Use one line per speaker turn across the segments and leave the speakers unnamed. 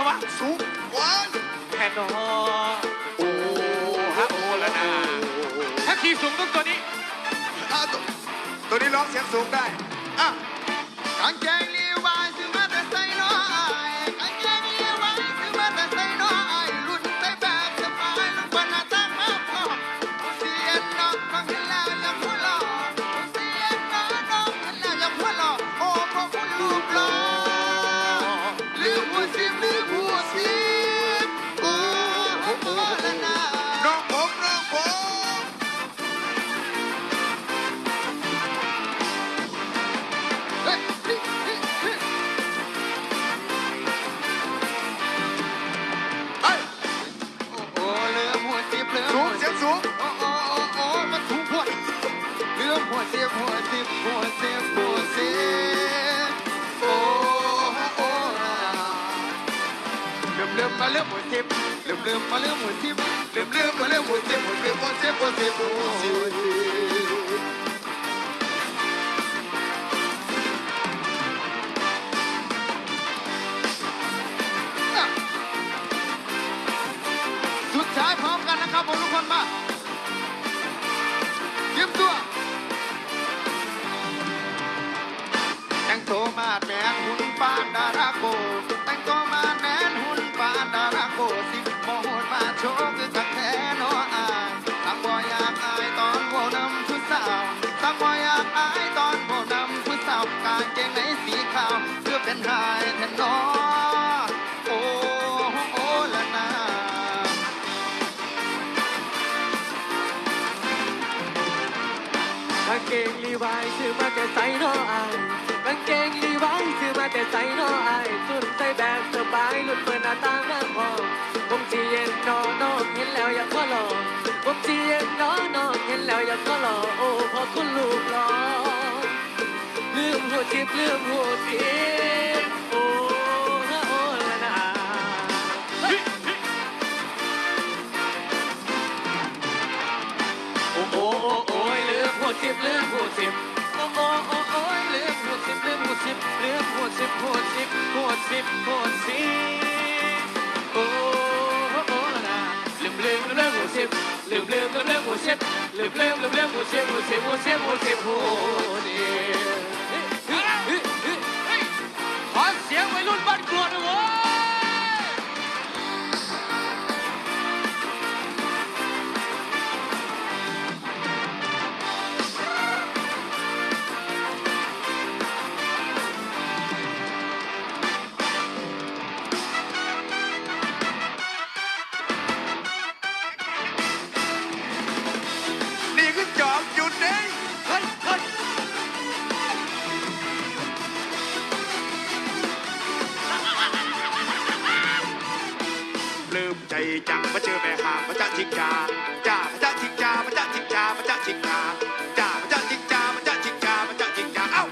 สูงกะวะ
สูงว้าย
แค่นอ
โอ้
ฮะโอ้ละนะถ้าขี่สูงต้องตัวนี้
อะตัวตัวนี้ร้องเสียงสูงได้อะ
กางเกงลี ริ่มหัวเสียบเริ่มเริ่มมาเริ่มหัวเสียบเริ่มเริ่มมาเริ่มหัวเสียบหัวเสียบหัวเสียบหัวเสียบหัวเสียบอะสุดท้ายพร้อมกันนะครับผมทุกคนมาเตรียมตัวแต่งตัวมาแนนหุ่นปานดาราโกแต่งตัวมาแนนหุ่น ปานดาราโกสิโมโหดมาโชว์คือสักแท้นออายสักบ่อยากอายตอนโวนำผู้สาวสักบ่อยากอายตอนโวนำผู้สาวกางเกงในสีขาวเพื่อเป็นหายแทนนอโอ้โอ้ละนา
กาเกงลีวายซื้อมาแต่ใส่นออายางเกงลีวายซื้อมาแต่ใส่นออายสุดใส่แบบสบายหลุดเปิดหน้าต่างมาพองผมจีเย็นนอนอกเห็นแล้วอยากขอหล่อผมจีเย็นนอนอกเห็นแล้วอยากขอหล่อโอ้พอคุณลูกหล่อลืมหัวจิบลืมหัวจิบโอ้โอ้ละนาโอ้โอ้โอ้โอ้ยลืมหัวสิบลืมหัวสิบโอ้โอ้โอ้ โอ้ยลืมหัวสิบลืมหัวสิบลืมหัวสิบหัวสิบหัวสิบหัวสิบโอ้โอ้ละนะลืมลืมลืมหัวสิบลืมลืมลืมลืมหัวสิบลืมลืมลืมลืมหัวสิบหัวสิบหัวสิบหัวสิบหัว
มใจจังมาเจอแม่หางมาจ้าชิงจาจ้ามาจ้าชิงจามาจ้าชิงจามาจ้าชิงจาจ้ามาจ้าชิงจามาจ้าชิงจามาจ้าชิงจาเอ้า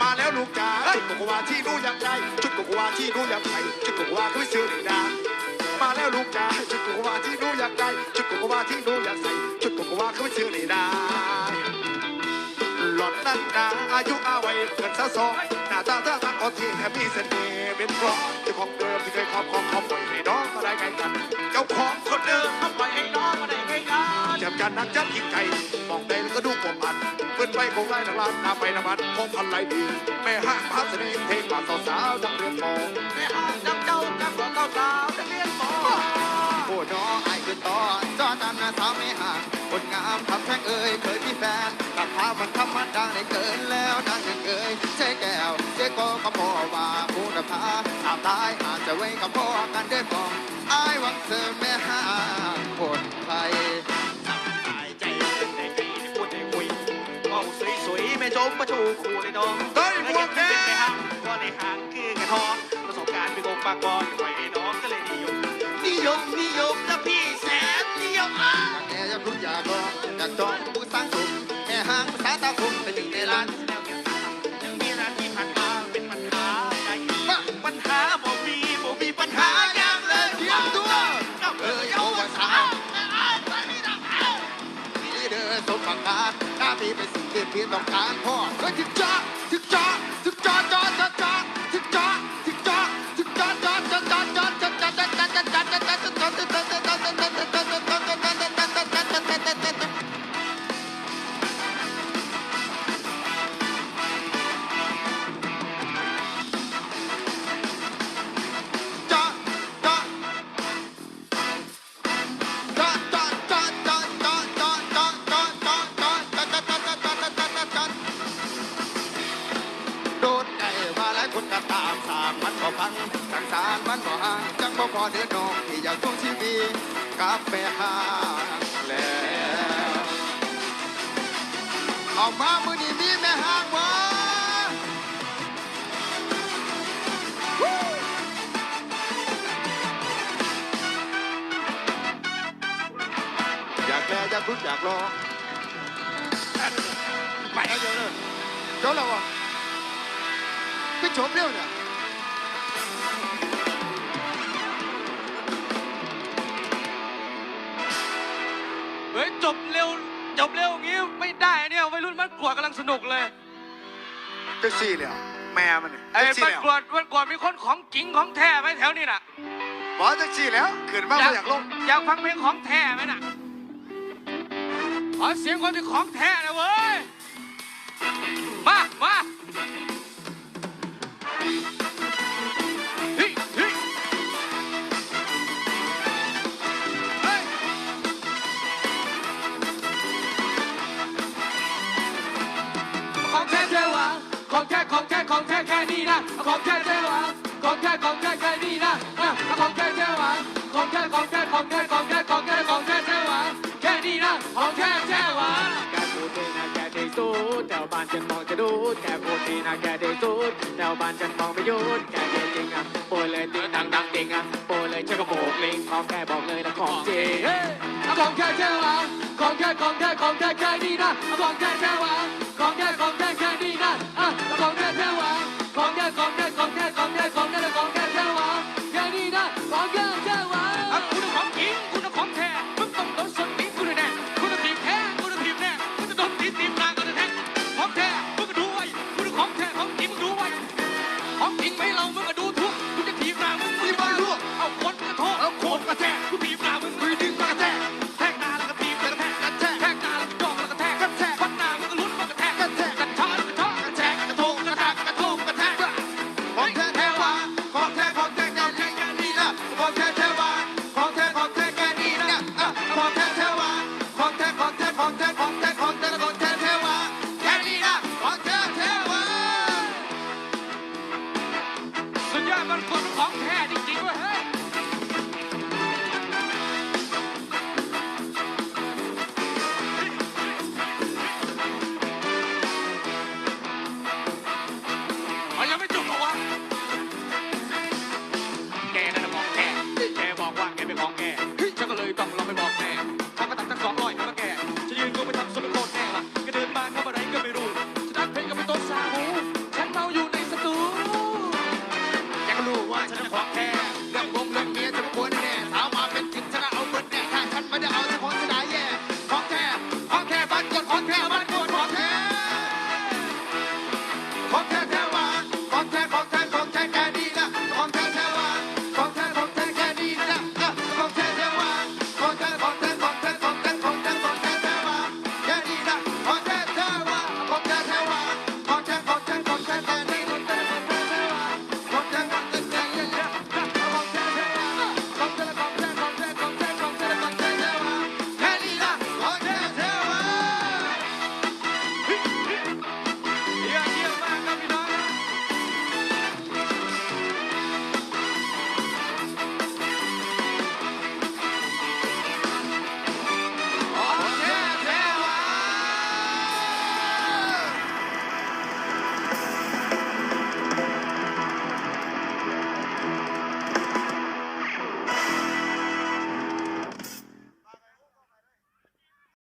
มาแล้วลูกจ๋าชุดกโกวาที่หนูอยากได้ชุดกโกวาที่หนูอยากใส่ชุดกโกวาก็ไม่ซื้อเลยนะมาแล้วลูกจ๋าชุดกโกวาที่หนูอยากได้ชุดกโกวาที่หนูอยากใส่ชุดกโกวาก็ไม่ซื้อเลยนะหล่อนนั้นนาอายุอาวัยเกินสะสอง หน้าตาตาทางอ่อทีแถมมีเสน่ห์เป็นเพราะเจ้าของเดิมที่เคยครอบครองเขาปล่อยให้น้องมาได้ไงกัน เจ้าของคนเดิมเขาปล่อยให้น้องมาได้ไงกันจับกันนักจับยิ่งใจมองไปแล้วก็ดูกบอันเพื่อนไปคงได้ทั้งร้านน้ำไปน้ำมันคงพันไรดี แม่ห้างมหาเสน่ห์เพลงบาดสาวจังเรียนมองแม่ห้างจังเจ้าจังของเจ้าสาวจังเรียน
โอ้น้อไอคือต่อจอตามหน้าสาวไม่ห่างคนงามทำแท่งเอ่ยเคยมีแฟนตัดภาพมันธรรมดาในเกินแล้วดังยังเอ่ยใช่แก้วเจ๊ก็ขโมยว่าคุณภาพตามตายอาจจะไว้กับพ่อกันได้บอกไอหวังเสริมแม่ห่างคนไทย
สวยๆแม่จมประจูคู่เลยน้อง
เฮ้ยพวกแก
ก็ในหางคือกระทองประสบการณ์เป็นองค์ปากบอลไว้น้อง ยมนิยมนะพี่แสนนิยมอะ
อยากแก่อยากรู้อยากลองอยากจองผู้สร้างสุขแม่ห่างภาษาตาคมเป็นหนึ่งในล้าน
แล้วแกตามยังมีนาทีผ่านมาเป็นปัญหาใหญ่ปัญหาบ่มีบ่มีปัญหาอย่างเลย
เตรียมตัวเอ้ยโอ้ว่าสาวนี่เด้อสมบังการหน้ามีเป็นสิ่งที่พี่ต้องการพ่อเฮ้ยถึงจ้าถึงจ้าถึงจ้าจ้า มันบ่ห่างจังบ่พอเดือน้องที่อยากทวงชีวิตกลับไปหาแล้วเอามามือนี้มีแม่ห่างบ่อยากแลอยากรุดอยากลอง
ไปแล้วเดี๋ยวเลย
เจ้าเราอะพี่ชมเร็วเนี่ย
จบเร็วจบเร็วอย่างงี้ไม่ได้เนี่ยวัยรุ่นมันกวดกำลังสนุกเลย
เจ็กซี่เลยแม่มันเนี่ย
ไอ้
เจ็กซี่
มัน
แล้ว
กวดมันกวดมีคนของจริงของแท้ไหมแถวนี้น่ะ
บอสเจ็กซี่แล้วขึ้นมาบ่อยากลง
อยากฟังเพลงของแท้ไหมน่ะขอเสียงคนที่ของแท้นะเว้ยมามา
ดแกพูดดีนะแกได้สุดแถวบ้านฉันมองไม่หยุดแกเดจริงอะโปรยเลยตีดังดังจริงอะโปรยเลยฉันก็โบกลิงของแกบอกเลยนะของจริงเฮ้ยของแท้แท้หวะของแกของแกของแกแค่นี้นะของแท้แท้หวะของแกของแกแค่นี้นะอะของแท้แท้หวางของแกของแท้